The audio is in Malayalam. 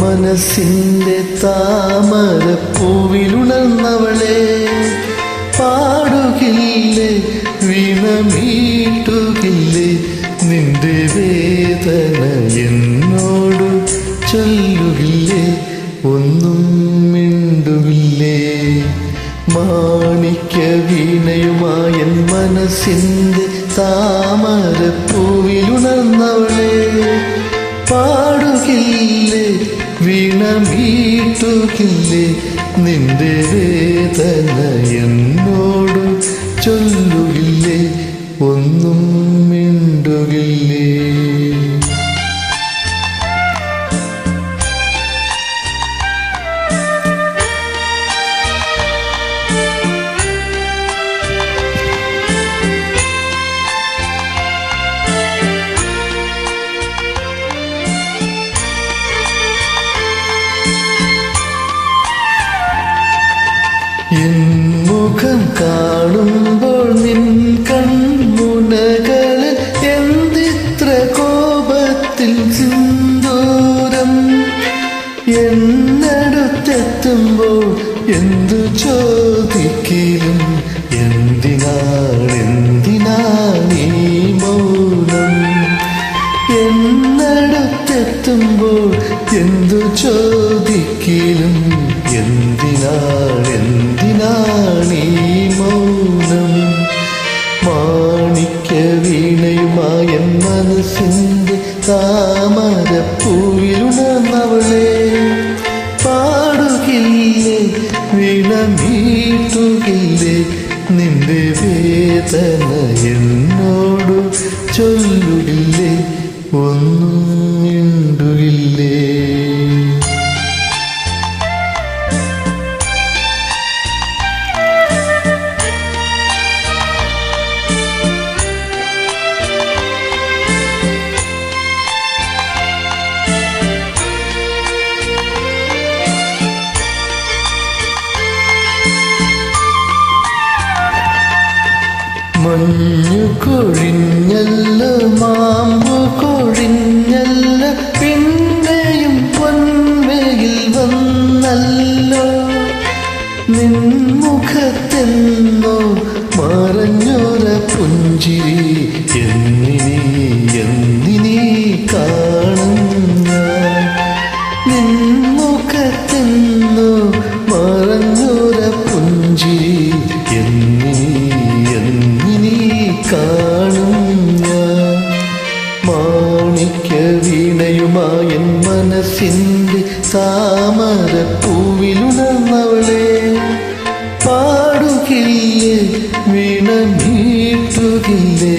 മനസ്സിന്റെ താമര പൂവിലുണർന്നവളെ പാടുകില്ലേ വീണമീട്ടുകില്ലേ നിന്റെ വേദന എന്നോട് ചൊല്ലുകില്ലേ ഒന്നും മിണ്ടുകില്ലേ. മാണിക്യ വീണയുമായ മനസ്സിന്റെ മനസ്സിന്റെ വീണമീട്ടുകില്ലേ നിന്റെ വേദന എന്നോട് ചൊല്ലുകില്ലേ? ഒന്നും മിണ്ടുകില്ലേ? എൻ മുഖം കാണുമ്പോൾ നിൻ കൺമുനകളിൽ എന്തിത്ര കോപത്തിൽ സിന്ദൂരം. എന്നടുത്തെത്തുമ്പോൾ എന്തു ചോദിക്കലും? എന്തിനാണ് നീ മൗനം? എന്നടുത്തെത്തുമ്പോൾ എന്തു ചോദിക്കലും മനസ്സിന്റെ താമരപ്പൂവിലുണർന്നവളെ പാടുകില്ലേ വിളമീട്ടുകില്ലേ നിന്റെ വേദന എന്നോട് മഞ്ഞു കൊഴിഞ്ഞല്ല മാമ്പു കൊഴിഞ്ഞല്ല പിന്നെയും പൊന്മയിൽ വന്നല്ലോ. നിൻമുഖത്തെന്നോ മറഞ്ഞൊര പുഞ്ചിരി എന്നിനി എന്നിനി മാണിക്യ വീണയുമായൻ മനസ്സിന്റെ താമര പൂവിലുണർന്നവളെ പാടുകില്ലേ വീണ മീട്ടുകില്ലേ